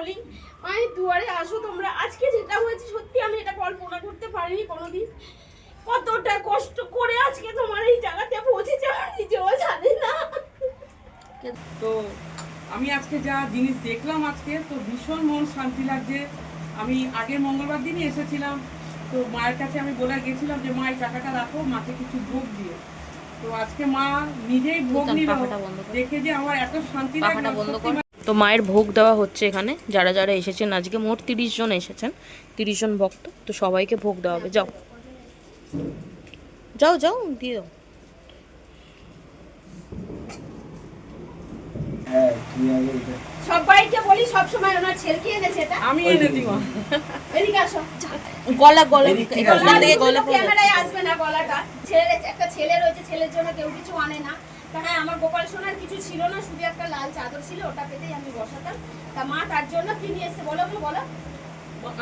বলি। মায়ের দুয়ারে আসো তোমরা। আজকে যেটা হয়েছে সত্যি আমি এটা কল্পনা করতে পারিনি কোনোদিন। কতটা কষ্ট করে আজকে তোমার এই জায়গাতে পৌঁছেছে আমার নিজেও জানি না। তো আমি আজকে যা জিনিস দেখলাম আজকে তো ভীষণ মন শান্তি লাগছে। আমি আগের মঙ্গলবার দিনই এসেছিলাম। তো মায়ের কাছে আমি বলে গেছিলাম যে মা এই টাকাটা রাখো মাকে কিছু ভোগ দিয়ে তো আজকে মা নিজেই ভোগ নিল। দেখে যে আমার এত শান্তি লাগল। কর। তো মায়ের ভোগ দেওয়া হচ্ছে এখানে যারা যারা এসেছেন আজকে মোট তিরিশ জন এসেছেন তিরিশ জন ভক্ত তো সবাইকে ভোগ দেওয়া হবে। যাও। যাও যাও দিয়ে দাও। হ্যাঁ সবাইকে বলি সবসময় ওনার ছেলেকে এনেছে এটা। আমি এনে দিব। এদিকে আসো। গলা গলা এখান থেকে গলা ক্যামেরায় আসবে না গলাটা। ছেলে একটা ছেলে রয়েছে ছেলের জন্য কেউ কিছু আনে না। তা হ্যাঁ আমার গোপাল সোনার কিছু ছিল না শুধু একটা লাল চাদর ছিল ওটা পেতেই আমি বসাতাম। তা মা তার জন্য কি নিয়ে এসছে বলো বলো।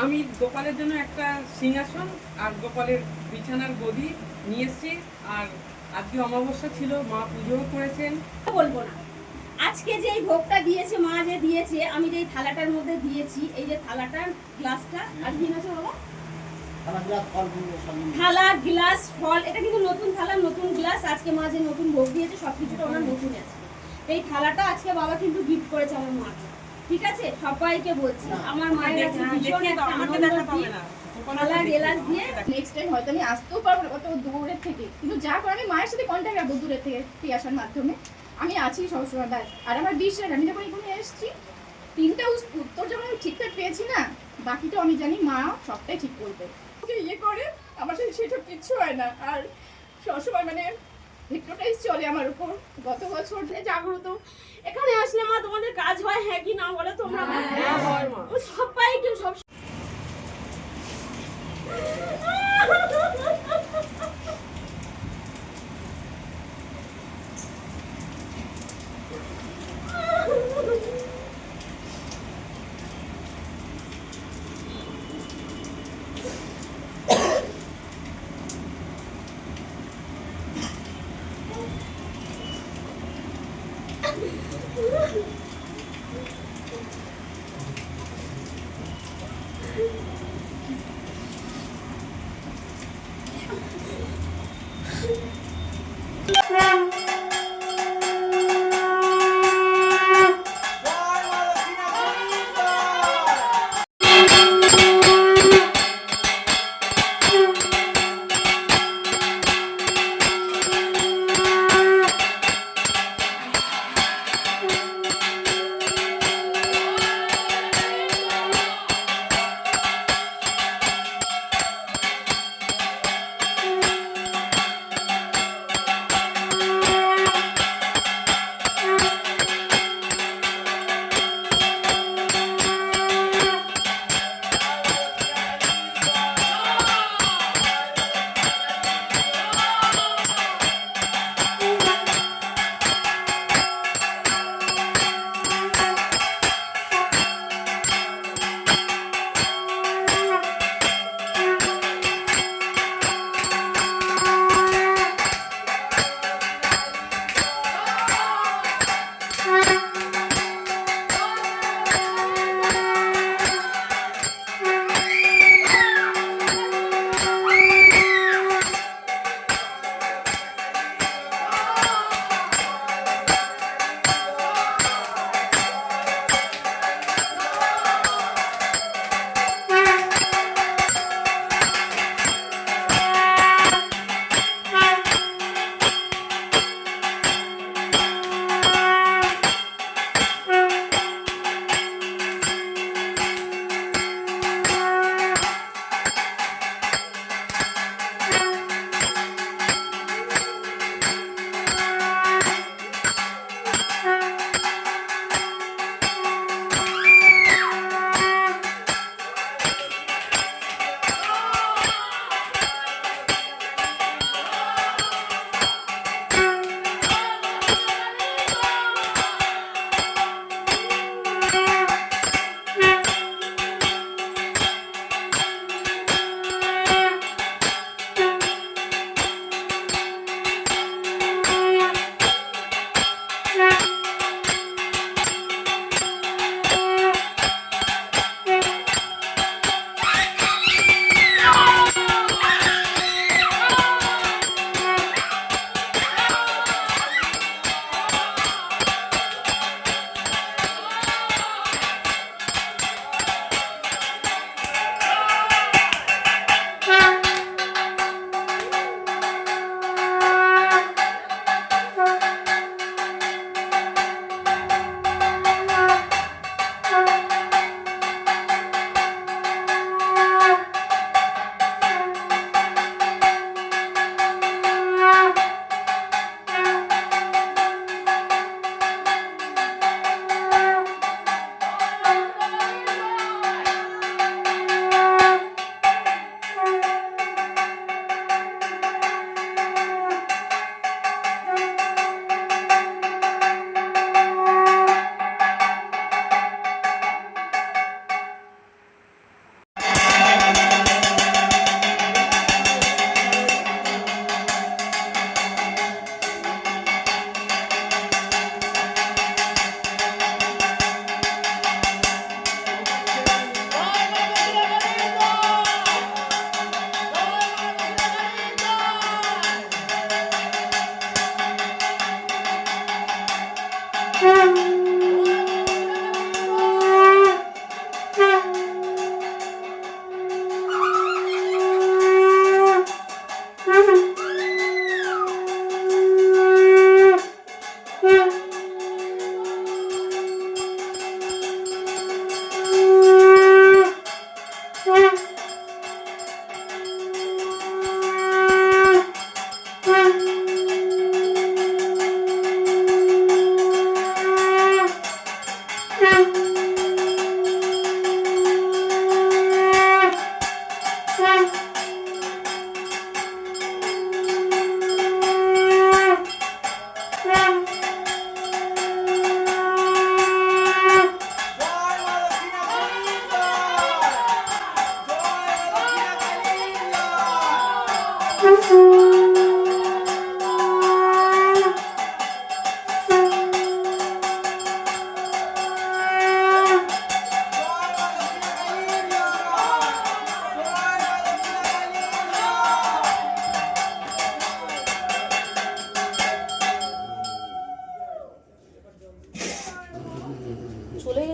আমি গোপালের জন্য একটা সিংহাসন আর গোপালের বিছানার গদি নিয়ে এসেছি। আর আজকে অমাবস্যা ছিল মা পুজোও করেছেন। বলব না। আজকে যে এই ভোগটা দিয়েছে মা যে দিয়েছে আমি যে এই থালাটার মধ্যে দিয়েছি এই যে থালাটার গ্লাসটা আর কি আছে বাবা থালা গ্লাস ফল এটা কিন্তু নতুন থালা নতুন গ্লাস আজকে মা যে নতুন ভোগ দিয়েছে সব কিছুটা ওনার নতুন আছে। এই থালাটা আজকে বাবা কিন্তু গিফট করেছে আমার মাকে। ঠিক আছে? সবাইকে বলছি আমার মায়ের কাছে ভীষণ একটা আনন্দ হবে না। দিয়ে নেক্সট টাইম হয়তো আমি আসতেও পারব না কত দূরের থেকে। কিন্তু যা করে আমি মায়ের সাথে কন্ট্যাক্ট রাখব দূরের থেকে ঠিক আসার মাধ্যমে। আমি আছি সবসময় ব্যাস। আর আমার বিশ্বাস আমি যখন এখানে এসেছি তিনটা উত্তর যখন আমি ঠিকঠাক পেয়েছি না বাকিটা আমি জানি মা সবটাই ঠিক করবে ওকে ইয়ে করে আমার সাথে সেটা কিচ্ছু হয় না। আর সবসময় মানে হিপনোটাইজ চলে আমার উপর। গত বছর জাগ্রত এখানে আসলে মা তোমাদের কাজ হয় হ্যাঁ কি না বলো তোমরা? হ্যাঁ, হয়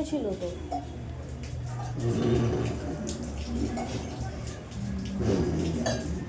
ছিল তো Thank you.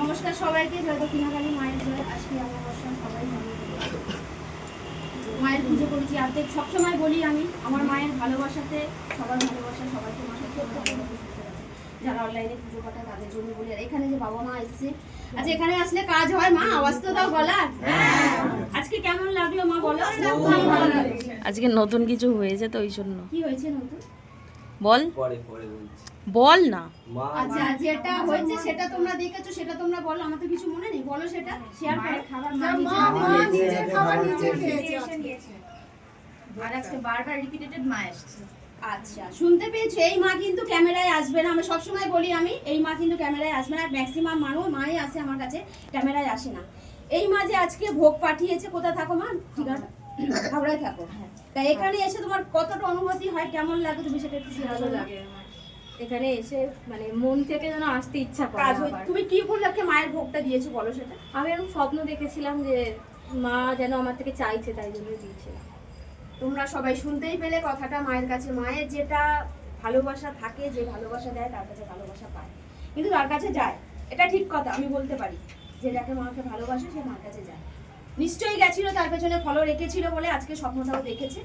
নমস্কার সবাইকে জয় দক্ষিণাকালী মায়ের জয়। আজকে আমার বর্ষণ সবাই মায়ের পুজো করেছি আর সবসময় বলি আমি আমার মায়ের ভালোবাসাতে সবার ভালোবাসা সবাই তোমার সাথে আমার ভালোবাসা সুস্থ আছে। যারা অনলাইনে পুজো তাদের জন্য বলি আর এখানে যে বাবা মা এসছে। আচ্ছা এখানে আসলে কাজ হয় মা আওয়াজ তো দাও গলার। আজকে কেমন লাগল মা বলো? আজকে নতুন কিছু হয়েছে তো ওই জন্য। কি হয়েছে নতুন? বল। পরে পরে বলছি। বল না। আচ্ছা যেটা হয়েছে সেটা তোমরা দেখেছ সেটা তোমরা বলো আমার তো কিছু মনে নেই বলো সেটা শেয়ার করো। খাবার মা নিজে বানিয়েছে। আর আজকে বারবার রিপিটেড মা এসছে। আচ্ছা শুনতে পেয়েছ এই মা কিন্তু ক্যামেরায় আসবে না। আমি সবসময় বলি আমি এই মা কিন্তু ক্যামেরায় আসবে না। ম্যাক্সিমাম মানুষ মাই আসে আমার কাছে ক্যামেরায় আসে না। এই মা যে আজকে ভোগ পাঠিয়েছে কোথায় থাকো মা? ঠিকানা? হাওড়ায় থাকো। তাই এখানে এসে তোমার কতটা অনুভূতি হয়? কেমন লাগে? তুমি সেটা একটু ভালো লাগে। এখানে এসে মানে মন থেকে যেন আসতে ইচ্ছা করে কাজ হয় তুমি কি উপলক্ষে মায়ের ভোগটা দিয়েছ বলো সেটা? আমি এরকম স্বপ্ন দেখেছিলাম যে মা যেন আমার থেকে চাইছে তাই জন্য দিয়েছিলাম। তোমরা সবাই শুনতেই পেলে কথাটা মায়ের কাছে মায়ের যেটা ভালোবাসা থাকে যে ভালোবাসা দেয় তার কাছে ভালোবাসা পায়। কিন্তু তার কাছে যায়। এটা ঠিক কথা আমি বলতে পারি। যে যাকে মাকে ভালোবাসে সে মার কাছে যায়। নিশ্চয়ই গেছিল তার পেছনে ফলো রেখেছিল বলে আজকে স্বপ্নটাও দেখেছে।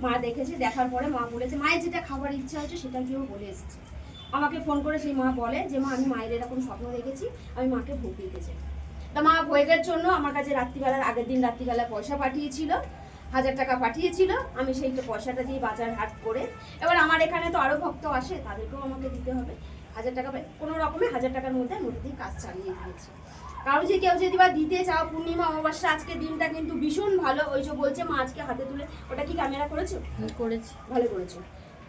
মা দেখেছে দেখার পরে মা বলেছে মায়ের যেটা খাবার ইচ্ছা হচ্ছে সেটা কেউ বলে এসেছে। আমাকে ফোন করে সেই মা বলে যে মা আমি মায়ের এরকম স্বপ্ন দেখেছি আমি মাকে ভোগ দিতে চাই। তা মা ভোগের জন্য আমার কাছে রাত্রিবেলার আগের দিন রাত্রিবেলা পয়সা পাঠিয়েছিল হাজার টাকা পাঠিয়েছিল। আমি সেই পয়সাটা দিয়ে বাজার হাট করে এবার আমার এখানে তো আরও ভক্ত আসে তাদেরকেও আমাকে দিতে হবে। হাজার টাকা কোনো রকমে হাজার টাকার মধ্যে আমি ওটা দিয়ে কাজ চালিয়ে দিয়েছি। কারও যে কেউ যদি বা দিতে চাও পূর্ণিমা অমাবস্যা আজকে দিনটা কিন্তু ভীষণ ভালো। ওই যে বলছে মা আজকে হাতে তুলে ওটা কি ক্যামেরা করেছ? করেছি। ভালো করেছ।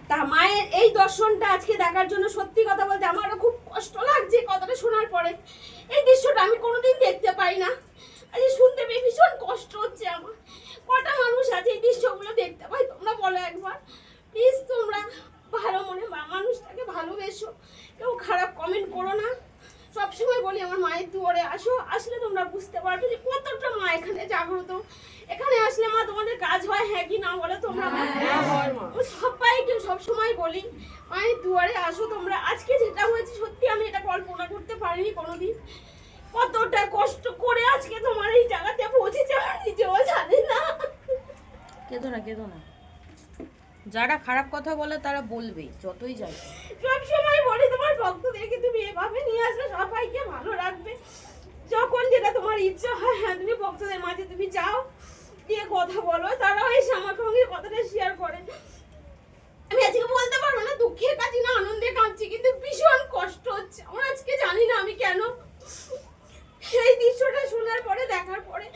তা মায়ের এই দর্শনটা আজকে দেখার জন্য সত্যি কথা বলতে আমারও খুব কষ্ট লাগছে কথাটা শোনার পরে। এই দৃশ্যটা আমি কোনোদিন দেখতে পাই না। আজ শুনতে পেয়ে ভীষণ কষ্ট হচ্ছে আমার। কটা মানুষ আছে এই দৃশ্যগুলো দেখতে পাই তোমরা বলো একবার। প্লিজ তোমরা ভালো মনে মানুষটাকে ভালোবেসো। কেউ খারাপ কমেন্ট করো না। সবসময় বলি আমার মায়ের দুয়ারে আসো আসলে তোমরা বুঝতে পারবে যে কতটা মা এখানে জাগ্রত। এখানে আসলে মা তোমাদের কাজ হয় হ্যাঁ কি না বলো তোমরা আমি সবাইকে সবসময় বলি মায়ের দুয়ারে আসো তোমরা। আজকে যেটা হয়েছে সত্যি আমি এটা কল্পনা করতে পারিনি কোনোদিন। কতটা কষ্ট করে আজকে তোমার এই জায়গাতে পৌঁছেছে আমার নিজেও জানি না। কেঁদো না কেঁদো না। যারা খারাপ কথা বলে তারা বলবেই যতই যাই সব সময় বলে, তোমার ভক্তদেরকে তুমি এভাবে নিয়ে আসবে সবাইকে ভালো রাখবে। যখন যেটা তোমার ইচ্ছা হয় হ্যাঁ তুমি ভক্তদের মাঝে তুমি যাও দিয়ে কথা বলো তারাও এসে আমার সঙ্গে কথাটা শেয়ার করে। আমি আজকে বলতে পারব না দুঃখে কাঁদছি না, আনন্দে কাঁদছি, কিন্তু ভীষণ কষ্ট হচ্ছে। আমার আজকে জানি না আমি কেন। সেই দৃশ্যটা শোনার পরে, দেখার পরে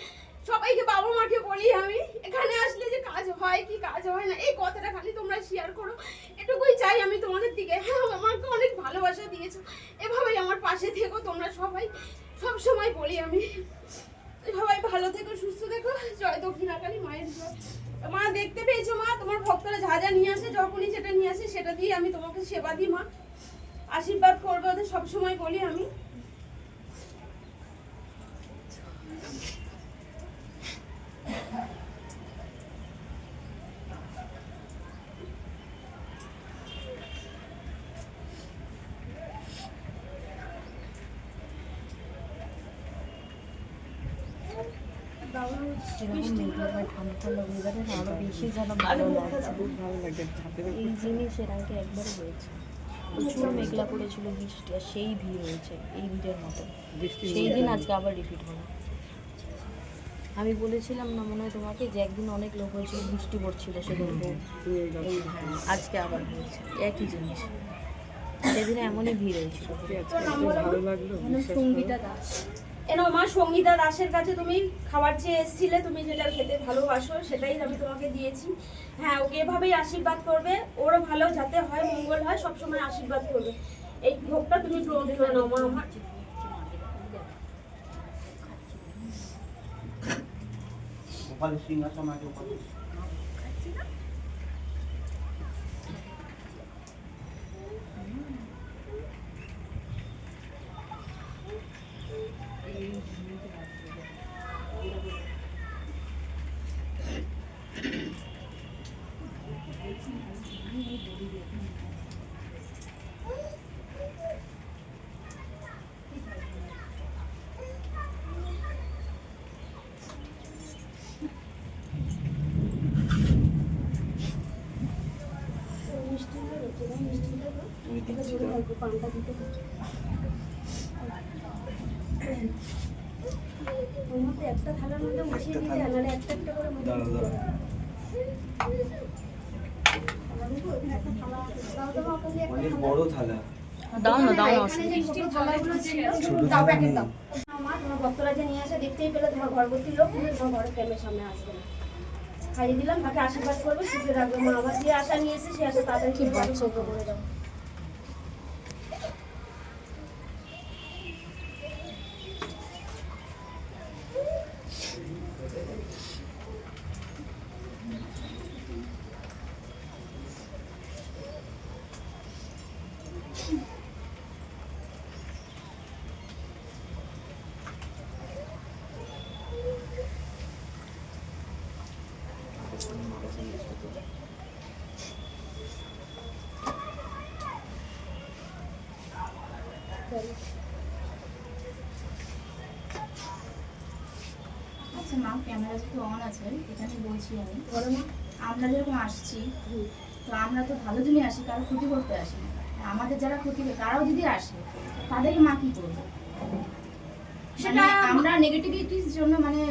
সবাইকে বাবা মাকে বলি আমি, এখানে আসলে যে কাজ হয়, কি কাজ হয় না, এই কথাটা খালি তোমরা শেয়ার করো। এটুকুই চাই আমি তোমাদের দিকে। হ্যাঁ আমাকে অনেক ভালোবাসা দিয়েছ। এভাবেই আমার পাশে থেকো তোমরা সবাই। সব সময় বলি আমি সবাই ভালো থেকো, সুস্থ থেকো। জয় দক্ষিণাকালী মায়ের জয়। মা, দেখতে পেয়েছ মা? তোমার ভক্তরা যা যা নিয়ে আসে, যখনই যেটা নিয়ে আসে, সেটা দিয়ে আমি তোমাকে সেবা দিই মা। আশীর্বাদ করবে ওদের সবসময় বলি আমি। ঠান্ডা বেশি যেন ভালো লাগছে এই জিনিস এর আগে একবার হয়েছে। প্রচুর মেঘলা পড়েছিল বৃষ্টি আর সেই ভিড় হয়েছে এই ভিড়ের মতো। সেই দিন আজকে আবার রিপিট হবে আমি বলেছিলাম না মনে হয় তোমাকে যে একদিন অনেক লোক হয়েছিল বৃষ্টি পড়ছিল হ্যাঁ, আজকে আবার একই জিনিস। সেদিনে এমনই ভিড় হয়েছিল। সঙ্গীতা দাস। এনো মা সঙ্গীতা দাসের কাছে তুমি খাবার চেয়ে এসেছিলে তুমি যেটা খেতে ভালোবাসো সেটাই আমি তোমাকে দিয়েছি। হ্যাঁ ওকে এভাবেই আশীর্বাদ করবে। ওরও ভালো যাতে হয় মঙ্গল হয় সবসময় আশীর্বাদ করবে। এই ভোগটা তুমি গ্রহণ করে নাও মা আমার। গোপালের সিংহাসন আছে ওখানে। ওর মধ্যে হয়, দেখতেই পেলে ঘরবর্তী লোক তোমার ঘরের ক্যামের সামনে আসবে না খাইয়ে দিলাম তাকে আশীর্বাদ করবে সুখে রাখবে মা আবার যে আশা নিয়ে এসে সে আশা তাড়াতাড়ি করে দাও আচ্ছা মা ক্যামেরা যেহেতু অন আছে এখানে বলছি আমি আমরা যেরকম আসছি তো আমরা তো ভালো জন্যই আসি কারও ক্ষতি করতে আসি না। আমাদের যারা ক্ষতি করে তারাও যদি আসে তাদেরকে মা কি করবে সেটা সেটা আমরা নেগেটিভিটির জন্য মানে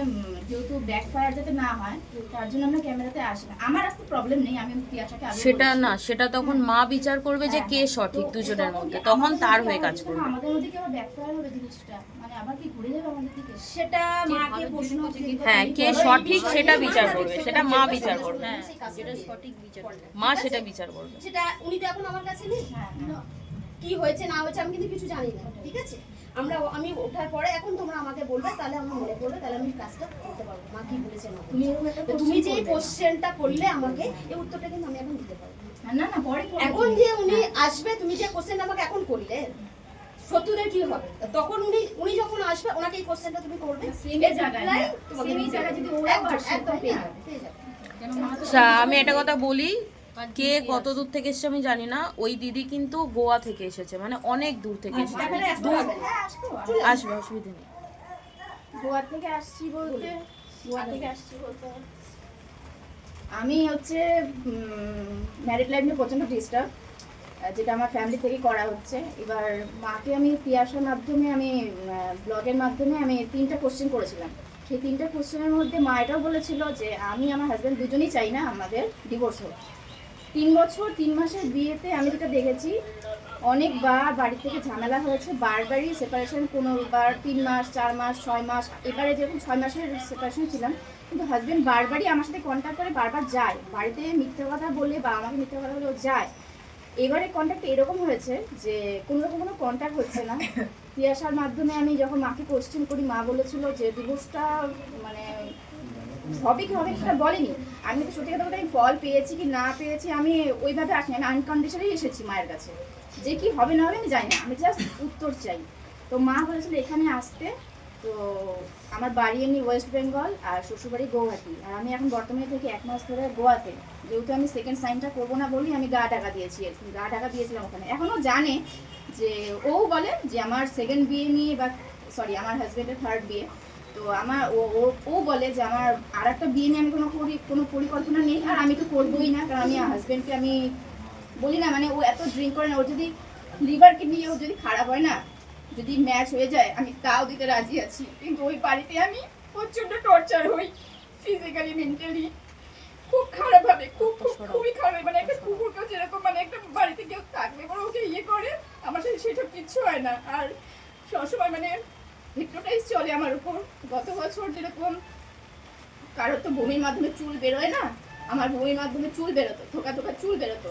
যেহেতু ব্যাকফায়ার যাতে না হয় তার জন্য আমরা ক্যামেরাতে আসি না। আমার আসতে প্রবলেম নেই আমি তিয়াশাকে আগে সেটা না সেটা তখন মা বিচার করবে যে হ্যাঁ, কে হ্যাঁ। সঠিক দুজনের মধ্যে। তখন তার হয়ে কাজ করবে। আমাদের মধ্যে কি আবার ব্যাকফায়ার হবে জিনিসটা? মানে আবার কি ঘুরে যাবে আমাদের দিকে সেটা মাকে প্রশ্ন হ্যাঁ কে সঠিক সেটা বিচার করবে সেটা মা বিচার করবে। হ্যাঁ, যেটা সঠিক বিচার করবে। মা সেটা বিচার করবে। সেটা উনি তো এখন আমার কাছে নেই? হ্যাঁ, হ্যাঁ। কি হয়েছে না হয়েছে আমি কিন্তু কিছু জানি না ঠিক আছে? আমরা আমি ওঠার পরে এখন তোমরা আমাকে বলবে তাহলে আমার মনে পড়বে তাহলে আমি কাজটা করতে পারব। মা কি বলেছে না তুমি তুমি যে কোশ্চেনটা করলে আমাকে এই উত্তরটা কিন্তু আমি এখন দিতে পারব। হ্যাঁ, না না পরে এখন যে উনি আসবে তুমি যে কোশ্চেন আমাকে এখন করলে শত্রুদের কি হবে? তখন উনি উনি যখন আসবে ওনাকে এই কোশ্চেনটা তুমি করবে। Same জায়গায়, হ্যাঁ। জায়গায় যদি একদম পেয়ে যাবে, আচ্ছা আমি একটা কথা বলি কে কত দূর থেকে এসেছে আমি জানি না। ওই দিদি কিন্তু গোয়া থেকে এসেছে মানে অনেক দূর থেকে এসেছে। না। হ্যাঁ, আসব আসবে অসুবিধা নেই। গোয়া থেকে আসছি বলতে? গোয়া থেকে আসছি বলতে? আমি হচ্ছে ম্যারিড লাইফ নিয়ে প্রচণ্ড ডিস্টার্ব যেটা আমার ফ্যামিলি থেকে করা হচ্ছে। এবার মাকে আমি পিয়াসার মাধ্যমে আমি ব্লগের মাধ্যমে আমি তিনটা কোশ্চেন করেছিলাম। সেই তিনটা কোশ্চেনের মধ্যে মা এটাও বলেছিল যে আমি আমার হাজব্যান্ড দুজনেই চাই না আমাদের ডিভোর্স হোক। তিন বছর তিন মাসের বিয়েতে আমি যেটা দেখেছি অনেকবার বাড়ি থেকে ঝামেলা হয়েছে বারবারই সেপারেশন কোনোবার তিন মাস চার মাস ছয় মাস এবারে যেরকম ছয় মাসের সেপারেশন ছিলাম কিন্তু হাজবেন্ড বারবারই আমার সাথে কন্ট্যাক্ট করে বারবার যায়। বাড়িতে মিথ্যে কথা বলে বা আমাকে মিথ্যে কথা বলে ও যায়। এবারে কন্ট্যাক্ট এরকম হয়েছে যে কোনো রকম কোনো কন্ট্যাক্ট হচ্ছে না। তিয়াসার মাধ্যমে আমি যখন মাকে কোশ্চেন করি মা বলেছিল যে ডিভোর্সটা মানে হবে কি হবে সেটা বলেনি। আমি তো সত্যি কথা বলতে আমি ফল পেয়েছি কি না পেয়েছি, আমি ওইভাবে আসিনি। আমি আনকন্ডিশনালি এসেছি মায়ের কাছে। যে কি হবে না হবে আমি জানি না। আমি জাস্ট উত্তর চাই। তো মা বলেছিল এখানে আসতে। তো আমার বাড়ি এমনি ওয়েস্ট বেঙ্গল আর শ্বশুরবাড়ি গৌহাটি। আর আমি এখন বর্তমানে থেকে এক মাস ধরে গোয়াতে। যেহেতু আমি সেকেন্ড সাইনটা করব না বলেই আমি গা টাকা দিয়েছি। গা টাকা দিয়েছিলাম ওখানে। এখনও জানে যে ও বলে যে আমার সেকেন্ড বিয়ে নিয়ে বা সরি আমার হাজব্যান্ডের থার্ড বিয়ে। তো আমার ও ও- ও বলে যে আমার আর একটা বিয়ে নিয়ে আমি কোনো কোনো পরিকল্পনা নেই আর আমি তো করবোই না কারণ আমি হাজব্যান্ডকে আমি বলি না মানে ও এত ড্রিঙ্ক করে না ওর যদি লিভার কিডনি ও যদি খারাপ হয় না যদি ম্যাচ হয়ে যায় আমি তাও দিতে রাজি আছি। কিন্তু ওই বাড়িতে আমি প্রচণ্ড টর্চার হই ফিজিক্যালি মেন্টালি খুব খারাপ হবে খুব খুব খুবই খারাপ মানে একটা কুকুরকেও যেরকম মানে একটা বাড়িতে কেউ থাকলে পরে ওকে ইয়ে করে আমার সাথে সেসব কিচ্ছু হয় না আর সবসময় মানে হিপনোটাইজ চলে আমার উপর। গত বছর যেরকম কারোর তো বমির মাধ্যমে চুল বেরোয় না, আমার বমির মাধ্যমে চুল বেরোতো থোকা থোকা চুল বেরোতো।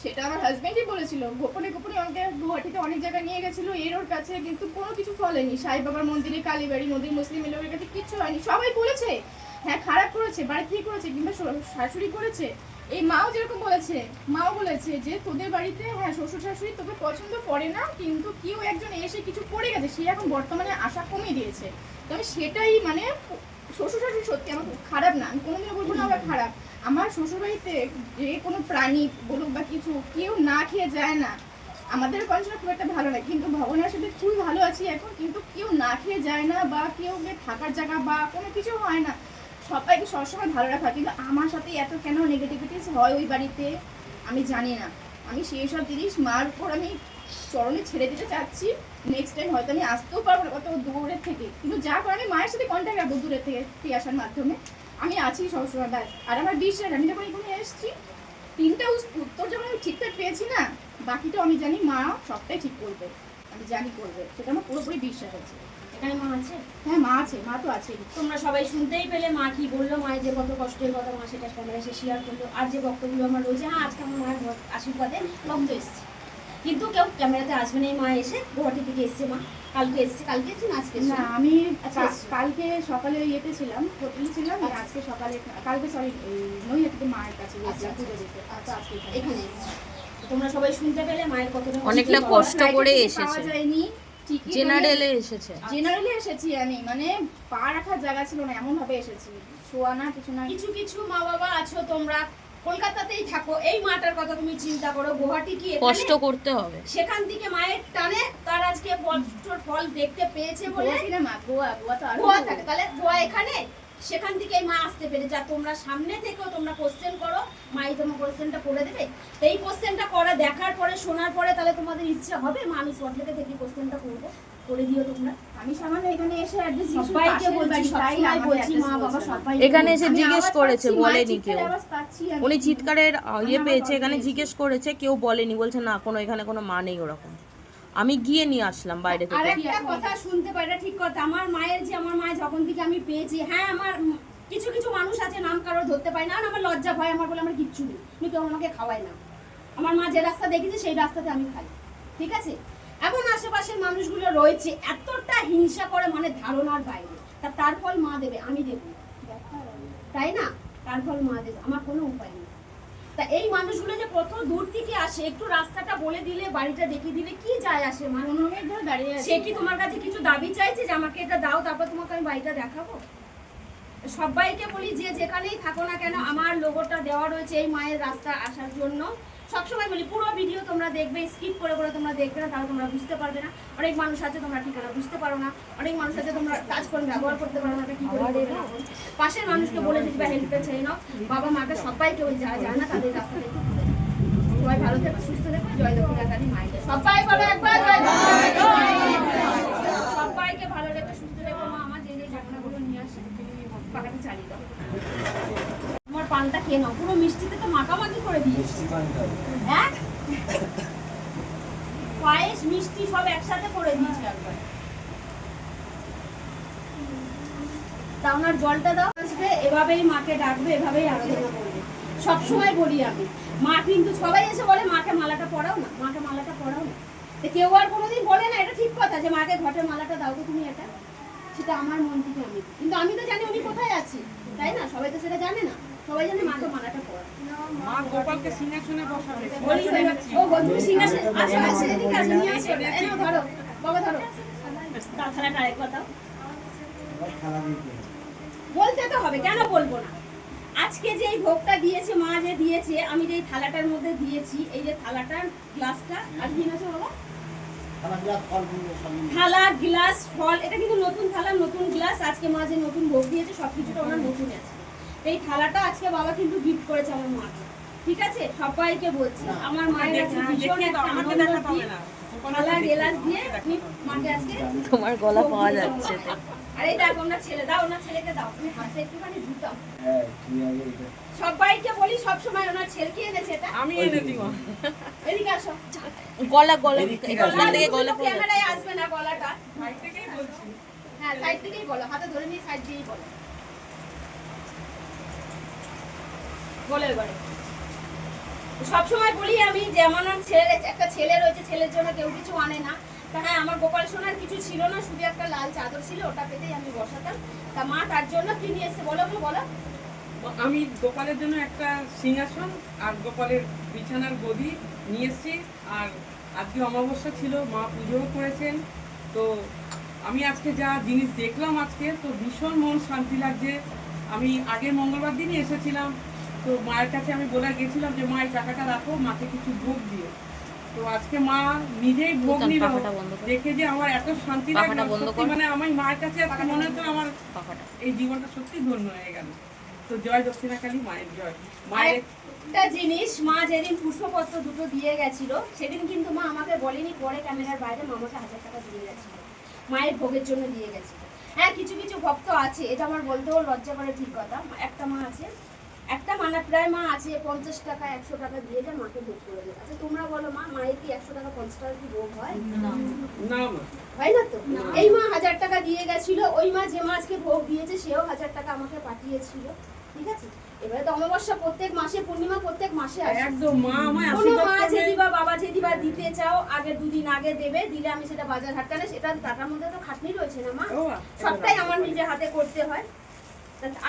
সেটা আমার হাজব্যান্ডই বলেছিল, গোপনে গোপনে আমাকে গুয়াহাটিতে অনেক জায়গায় নিয়ে গেছিল, এর ওর কাছে কিন্তু কোনো কিছু ফলেনি। সাই বাবার মন্দিরে, কালীবাড়ি, নদীর মুসলিম এলোকের কাছে কিচ্ছু হয়নি, সবাই বলেছে হ্যাঁ খারাপ করেছে, বাড়ি থেকে করেছে, কিংবা শাশুড়ি করেছে। এই মাও যেরকম বলেছে, মাও বলেছে যে তোদের বাড়িতে হ্যাঁ শ্বশুর শাশুড়ি তোকে পছন্দ করে না, কিন্তু কেউ একজন এসে কিছু করে গেছে, সে এখন বর্তমানে আশা কমিয়ে দিয়েছে। তো আমি সেটাই মানে শ্বশুর শাশুড়ি সত্যি আমার খারাপ না, আমি কোনোদিনও বলব না আবার খারাপ। আমার শ্বশুরবাড়িতে যে কোনো প্রাণী বলুক বা কিছু, কেউ না খেয়ে যায় না। আমাদের কন্ডিশন খুব একটা ভালো না কিন্তু ভগবানের সাথে খুবই ভালো আছি এখন, কিন্তু কেউ না খেয়ে যায় না বা কেউ থাকার জায়গা বা কোনো কিছু হয় না। সবাইকে সবসময় ভালো রাখা, কিন্তু আমার সাথে এত কেন নেগেটিভিটিস হয় ওই বাড়িতে? আমি জানি না। আমি সেই সব জিনিস মার উপর আমি চরণে ছেড়ে দিতে চাচ্ছি। নেক্সট টাইম হয়তো আমি আসতেও পারব না কত দূরের থেকে। কিন্তু যা করে আমি মায়ের সাথে কন্ট্যাক্ট রাখব দূরের থেকে পিয়াসার মাধ্যমে। আমি আছি সবসময়, ব্যাস। আর আমার বিশ্বাস, আমি যখন এখানে এসেছি, তিনটা উত্তর যখন আমি ঠিকঠাক পেয়েছি না, বাকিটাও আমি জানি মা সবটাই ঠিক করবে। আমি জানি করবে। সেটা আমার পুরোপুরি বিশ্বাস আছে। এখানে মা আছে? হ্যাঁ মা আছে মা তো আছেই তোমরা সবাই শুনতেই পেলে মা কি বলল মায়ের যে কত কষ্টের কথা মা সেটা ক্যামেরা এসে শেয়ার করল। আর যে বক্তব্য আমার রয়েছে হ্যাঁ আজকে আমার মায়ের আশীর্বাদে লব্ধ এসছে। কিন্তু কেউ ক্যামেরাতে আসবে না মা এসে গুয়াহাটি থেকে এসছে মা। কালকে এসছে কালকে এসছে না আজকে না আমি আচ্ছা, আচ্ছা। কালকে সকালে ইয়েতে ছিলাম হোটেলে ছিলাম আজকে সকালে কালকে সরি নৈহাটিতে মায়ের কাছে গেছিলাম পুজো দিতে। আচ্ছা আজকে এখানে। তোমরা সবাই শুনতে পেলে মায়ের কতটা অনেকটা কষ্ট করে এসেছে। পাওয়া যায়নি। জেনারেলে এসেছে। জেনারেলে এসেছি আমি মানে পা রাখার জায়গা ছিল না এমন ভাবে এসেছি। ছোঁয়া না কিছু না। কিছু কিছু মা বাবা আছো তোমরা কলকাতাতেই থাকো এই মাটার কথা তুমি চিন্তা করো গুয়াহাটি কি কষ্ট করতে হবে। সেখান থেকে মায়ের টানে তার আজকে কষ্টর ফল দেখতে পেয়েছে বলে? গোয়া না মা? গোয়া গোয়া তো আর গোয়া থাকে তাহলে গোয়া এখানে? সেখান থেকে মা আসতে পেরে যা তোমরা সামনে থেকেও তোমরা কোশ্চেন করো মাই তোমার কোশ্চেনটা করে দেবে। তো এই কোশ্চেনটা করা দেখার পরে শোনার পরে তাহলে তোমাদের ইচ্ছে হবে? মা আমি সল্টলেকে থেকে কোশ্চেনটা করব। করে দিও তোমরা। আমি সামান্য এখানে এসে অ্যাড্রেস সবাইকে বলছি, সবসময় বলছি, মা বাবা সবাই এখানে এসে জিজ্ঞেস করেছে বলেনি কেউ। উনি চিৎকারের ইয়ে পেয়েছে এখানে জিজ্ঞেস করেছে কেউ বলেনি। বলছে না কোনো এখানে কোনো মা নেই ওরকম। আমি গিয়ে নিয়ে আসলাম বাইরে থেকে। একটা কথা শুনতে পাই ঠিক কথা। আমার মায়ের যে আমার মায়ের যখন থেকে আমি পেয়েছি হ্যাঁ আমার কিছু কিছু মানুষ আছে নাম কারও ধরতে পারি না আর আমার লজ্জা ভয় আমার বলে আমার কিচ্ছু নেই। কিন্তু কেউ আমাকে খাওয়ায় না। আমার মা যে রাস্তা দেখেছে সেই রাস্তাতে আমি খাই। ঠিক আছে? এমন আশেপাশের মানুষগুলো রয়েছে এতটা হিংসা করে মানে ধারণার বাইরে। তা তার ফল মা দেবে আমি দেবো। তাই না? তার ফল মা দেবে। আমার কোনো উপায় নেই। তা এই মানুষগুলো যে কত দূর থেকে আসে, একটু রাস্তাটা বলে দিলে, বাড়িটা দেখিয়ে দিলে কি যায় আসে? মা পনেরো ধরে দাঁড়িয়ে সে কি তোমার কাছে কিছু দাবি চাইছে যে আমাকে এটা দাও, তারপর তোমাকে আমি বাড়িটা দেখাবো? সবাইকে বলি, যে যেখানেই থাকো না কেন, আমার লোগোটা দেওয়া রয়েছে এই মায়ের রাস্তা আসার জন্য। সবসময় বলি পুরো ভিডিও তোমরা দেখবে স্কিপ করে করে তোমরা দেখবে না তাহলে তোমরা বুঝতে পারবে না। অনেক মানুষ আছে তোমরা ঠিকানা বুঝতে পারো না। অনেক মানুষ আছে তোমরা কাজ করে ব্যবহার করতে পারো না কি করে না। পাশের মানুষকে বলে দেখবে বা হেল্পে চাই নাও। বাবা মাকে সবাইকে ওই যারা যায় না তাদের রাস্তা দেখে সবাই ভালো থেকো সুস্থ থাকবে জয় দক্ষিণা কালী সবাই বলো একবার জয় দক্ষিণা কালী মায়ের। সবাইকে ভালো রেখে সুস্থ রেখো মা আমার যে যে ঢাকনাগুলো নিয়ে আসে পাখাটা চালিয়ে দাও আমার পানটা খেয়ে নাও। পুরো মিষ্টিতে তো মাখামাখি করে দিয়েছি। হ্যাঁ? পায়েস মিষ্টি সব একসাথে করে দিয়েছি একবার। তা ওনার জলটা দাও। আসবে এভাবেই মাকে ডাকবে এভাবেই আরাধনা করবে। সবসময় বলি আমি মা কিন্তু সবাই এসে বলে মাকে মালাটা পরাও না মাকে মালাটা পরাও না। তো কেউ আর কোনোদিন বলে না এটা ঠিক কথা যে মাকে ঘটের মালাটা দাও তো তুমি এটা। সেটা আমার মন থেকে আমি কিন্তু আমি তো জানি উনি কোথায় আছি তাই না? সবাই তো সেটা জানে না। সবাই জানে মাকে মালাটা পরা মা গোপালকে সিংহাসনে বসাবে বলি সিংহাসনে এনেছি। ও বন্ধু সিংহাসন আসো আসো এদিকে আসো নিয়ে আসো। এই ধরো বাবা ধরো। তাছাড়া আরেক কথা। বলতে তো হবে কেন বলব না? আজকে যে এই ভোগটা দিয়েছে মা যে দিয়েছে আমি যে এই থালাটার মধ্যে দিয়েছি এই যে থালাটার গ্লাসটা আর কি আছে বাবা? থালা গ্লাস ফল এটা কিন্তু নতুন থালা নতুন গ্লাস। আজকে মা যে নতুন ভোগ দিয়েছে সব কিছুটা ওনার নতুন আছে। এই থালাটা আজকে বাবা কিন্তু গিফট করেছে আমার মাকে। ঠিক আছে? সবাইকে বলছি আমার মায়ের কাছে ভীষণ একটা আনন্দ দিয়ে আমি মাকে আজকে তোমার গলা পাওয়া যাচ্ছে আরে দেখো ওনার ছেলে দাও ওনার ছেলেকে দাও। তুমি হাতে একটুখানি ঝুটাও হ্যাঁ তুমি আগে এটা সবাইকে বলি সবসময় ওনার ছেলেকে এনেছে এটা। আমি এনে দিব এদিকে আসো। গলা গলা। এখান থেকে গলা ক্যামেরায় আসবে না গলাটা। ভাই থেকেই বলছি। হ্যাঁ সাইড থেকেই বলো। হাতে ধরে নিয়ে সাইড দিয়েই বলো। সবসময় বলি আমি যেমন ছেলে, একটা ছেলে রয়েছে, ছেলের জন্য কেউ কিছু আনে না। তা হ্যাঁ আমার গোপাল সোনার কিছু ছিল না, শুধু একটা লাল চাদর ছিল, ওটা পেতেই আমি বসাতাম। তা মা তার জন্য কি নিয়ে এসছে বলো বলো। আমি গোপালের জন্য একটা সিংহাসন আর গোপালের বিছানার গদি নিয়ে এসেছি। আর আজকে অমাবস্যা ছিল, মা পুজোও করেছেন। তো আমি আজকে যা জিনিস দেখলাম আজকে, তো ভীষণ মন শান্তি লাগছে। আমি আগের মঙ্গলবার দিনই এসেছিলাম। তো মায়ের কাছে আমি বলে গেছিলাম যে মা এই টাকাটা রাখো মাকে কিছু ভোগ দিও। তো আজকে মা নিজেই ভোগ নিল। দেখে যে আমার এত শান্তি। মানে আমার মায়ের কাছে আজকে মনে হতো আমার এই জীবনটা সত্যি ধন্য হয়ে গেল। তো জয় দক্ষিণাকালী মায়ের জয়। মায়ের একটা জিনিস মা যেদিন পুষ্পপত্র দুটো দিয়ে গেছিল সেদিন কিন্তু মা আমাকে বলেনি পরে ক্যামেরার বাইরে মা আমাকে হাজার টাকা দিয়ে গেছিল। মায়ের ভোগের জন্য দিয়ে গেছিল। হ্যাঁ কিছু কিছু ভক্ত আছে এটা আমার বলতেও লজ্জা করে ঠিক কথা। একটা মা আছে একটা মানে প্রায় মা আছে পঞ্চাশ টাকা একশো টাকা দিয়ে যায় মাকে ভোগ করে দেয়। আচ্ছা তোমরা বলো মা মায়ের কি একশো টাকা পঞ্চাশ টাকা কি ভোগ হয়? না। হয় না তো? এই মা হাজার টাকা দিয়ে গেছিল ওই মা যে মাছকে ভোগ দিয়েছে সেও হাজার টাকা আমাকে পাঠিয়েছিল। ঠিক আছে? এবারে তো অমাবস্যা প্রত্যেক মাসে পূর্ণিমা প্রত্যেক মাসে আসে। একদম মা আমায় কোনো মা যদি বা বাবা যদি বা দিতে চাও আগে দুদিন আগে দেবে দিলে আমি সেটা বাজার হাট কেন সেটা টাকার মধ্যে তো খাটনি রয়েছে না মা? সবটাই আমার নিজের হাতে করতে হয়।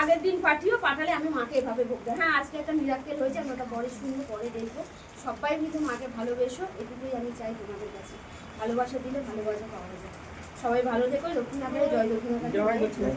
আগের দিন পাঠিও, পাঠালে আমি মাকে এভাবে বলব হ্যাঁ আজকে একটা মিরাক্কেল হয়েছে আমি ওটা পরে শুনব পরে দেখব। সবাই কিন্তু মাকে ভালোবেসো, এটুকুই আমি চাই তোমাদের কাছে। ভালোবাসা দিলে ভালোবাসা পাওয়া যায়। সবাই ভালো থেকো লক্ষ্মী নাগরে জয় লক্ষ্মী